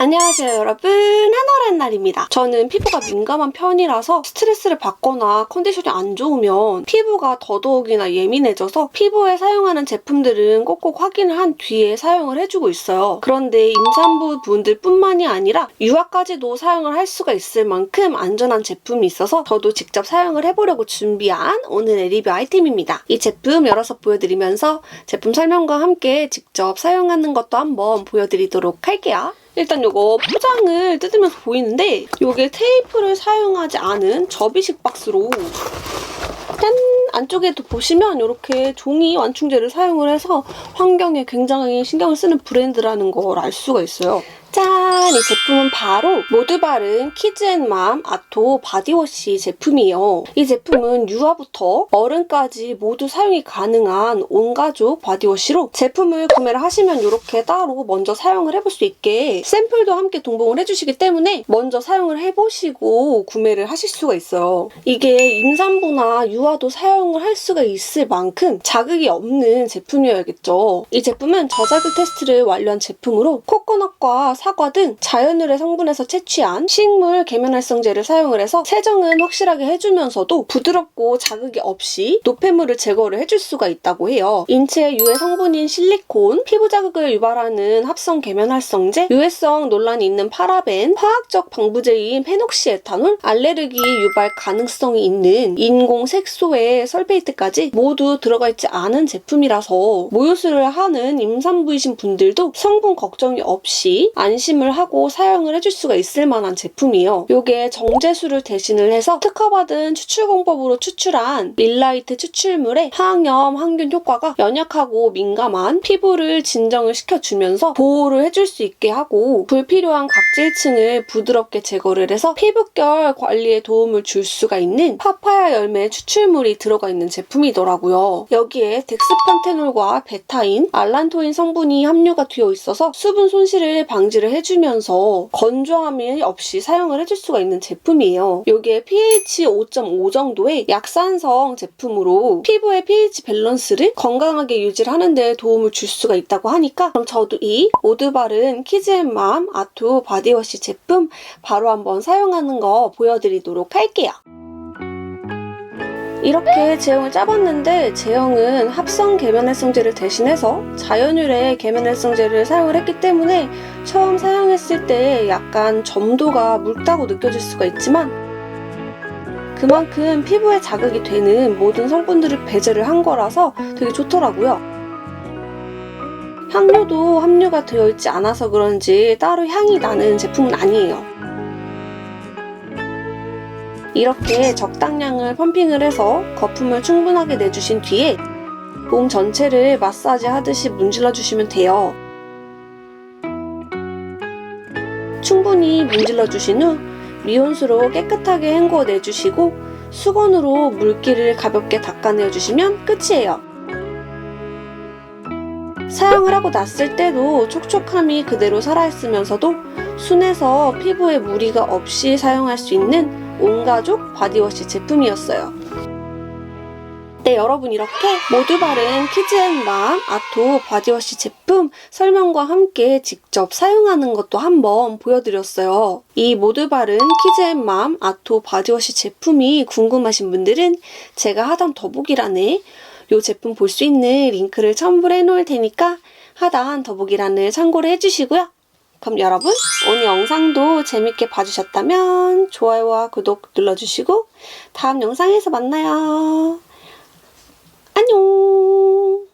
안녕하세요 여러분. 한월한 날입니다. 저는 피부가 민감한 편이라서 스트레스를 받거나 컨디션이 안 좋으면 피부가 더더욱이나 예민해져서 피부에 사용하는 제품들은 꼭꼭 확인을 한 뒤에 사용을 해주고 있어요. 그런데 임산부 분들 뿐만이 아니라 유아까지도 사용을 할 수가 있을 만큼 안전한 제품이 있어서 저도 직접 사용을 해보려고 준비한 오늘의 리뷰 아이템입니다. 이 제품 열어서 보여드리면서 제품 설명과 함께 직접 사용하는 것도 한번 보여드리도록 할게요 일단 요거 포장을 뜯으면서 보이는데 요게 테이프를 사용하지 않은 접이식 박스로 짠! 안쪽에도 보시면 이렇게 종이 완충제를 사용을 해서 환경에 굉장히 신경을 쓰는 브랜드라는 걸 알 수가 있어요. 짠! 이 제품은 바로 모두 바른 키즈앤맘 아토 바디워시 제품이에요. 이 제품은 유아부터 어른까지 모두 사용이 가능한 온가족 바디워시로 제품을 구매를 하시면 이렇게 따로 먼저 사용을 해볼 수 있게 샘플도 함께 동봉을 해주시기 때문에 먼저 사용을 해보시고 구매를 하실 수가 있어요. 이게 임산부나 유아도 사용을 할 수가 있을 만큼 자극이 없는 제품이어야겠죠. 이 제품은 저자극 테스트를 완료한 제품으로 코코넛과 사과 등 자연유래 성분에서 채취한 식물 계면활성제를 사용을 해서 세정은 확실하게 해주면서도 부드럽고 자극이 없이 노폐물을 제거를 해줄 수가 있다고 해요. 인체의 유해 성분인 실리콘, 피부 자극을 유발하는 합성 계면활성제, 유해성 논란이 있는 파라벤, 화학적 방부제인 페녹시에탄올, 알레르기 유발 가능성이 있는 인공 색소의 설페이트까지 모두 들어가 있지 않은 제품이라서 모유수를 하는 임산부이신 분들도 성분 걱정이 없이 안심을 하고 사용을 해줄 수가 있을 만한 제품이에요. 요게 정제수를 대신을 해서 특허받은 추출공법으로 추출한 릴라이트 추출물의 항염, 항균 효과가 연약하고 민감한 피부를 진정을 시켜주면서 보호를 해줄 수 있게 하고 불필요한 각질층을 부드럽게 제거를 해서 피부결 관리에 도움을 줄 수가 있는 파파야 열매 추출물이 들어가 있는 제품이더라고요. 여기에 덱스판테놀과 베타인, 알란토인 성분이 함유가 되어 있어서 수분 손실을 방지를 해주 면서 건조함이 없이 사용을 해줄 수가 있는 제품이에요. 이게 pH 5.5 정도의 약산성 제품으로 피부의 pH 밸런스를 건강하게 유지를 하는데 도움을 줄 수가 있다고 하니까 그럼 저도 이 오드바른 키즈앤맘 아토 바디워시 제품 바로 한번 사용하는 거 보여드리도록 할게요. 이렇게 제형을 짜봤는데 제형은 합성 계면활성제를 대신해서 자연유래 계면활성제를 사용을 했기 때문에 처음 사용했을 때 약간 점도가 묽다고 느껴질 수가 있지만 그만큼 피부에 자극이 되는 모든 성분들을 배제를 한 거라서 되게 좋더라고요. 향료도 함유가 되어 있지 않아서 그런지 따로 향이 나는 제품은 아니에요. 이렇게 적당량을 펌핑을 해서 거품을 충분하게 내주신 뒤에 몸 전체를 마사지 하듯이 문질러 주시면 돼요. 충분히 문질러 주신 후 미온수로 깨끗하게 헹궈 내주시고 수건으로 물기를 가볍게 닦아내 주시면 끝이에요. 사용을 하고 났을 때도 촉촉함이 그대로 살아있으면서도 순해서 피부에 무리가 없이 사용할 수 있는 온가족 바디워시 제품이었어요. 네, 여러분 이렇게 모두 바른 키즈앤맘 아토 바디워시 제품 설명과 함께 직접 사용하는 것도 한번 보여드렸어요. 이 모두 바른 키즈앤맘 아토 바디워시 제품이 궁금하신 분들은 제가 하단 더보기란에 이 제품 볼 수 있는 링크를 첨부를 해놓을 테니까 하단 더보기란을 참고를 해주시고요. 그럼 여러분 오늘 영상도 재밌게 봐주셨다면 좋아요와 구독 눌러주시고 다음 영상에서 만나요. 안녕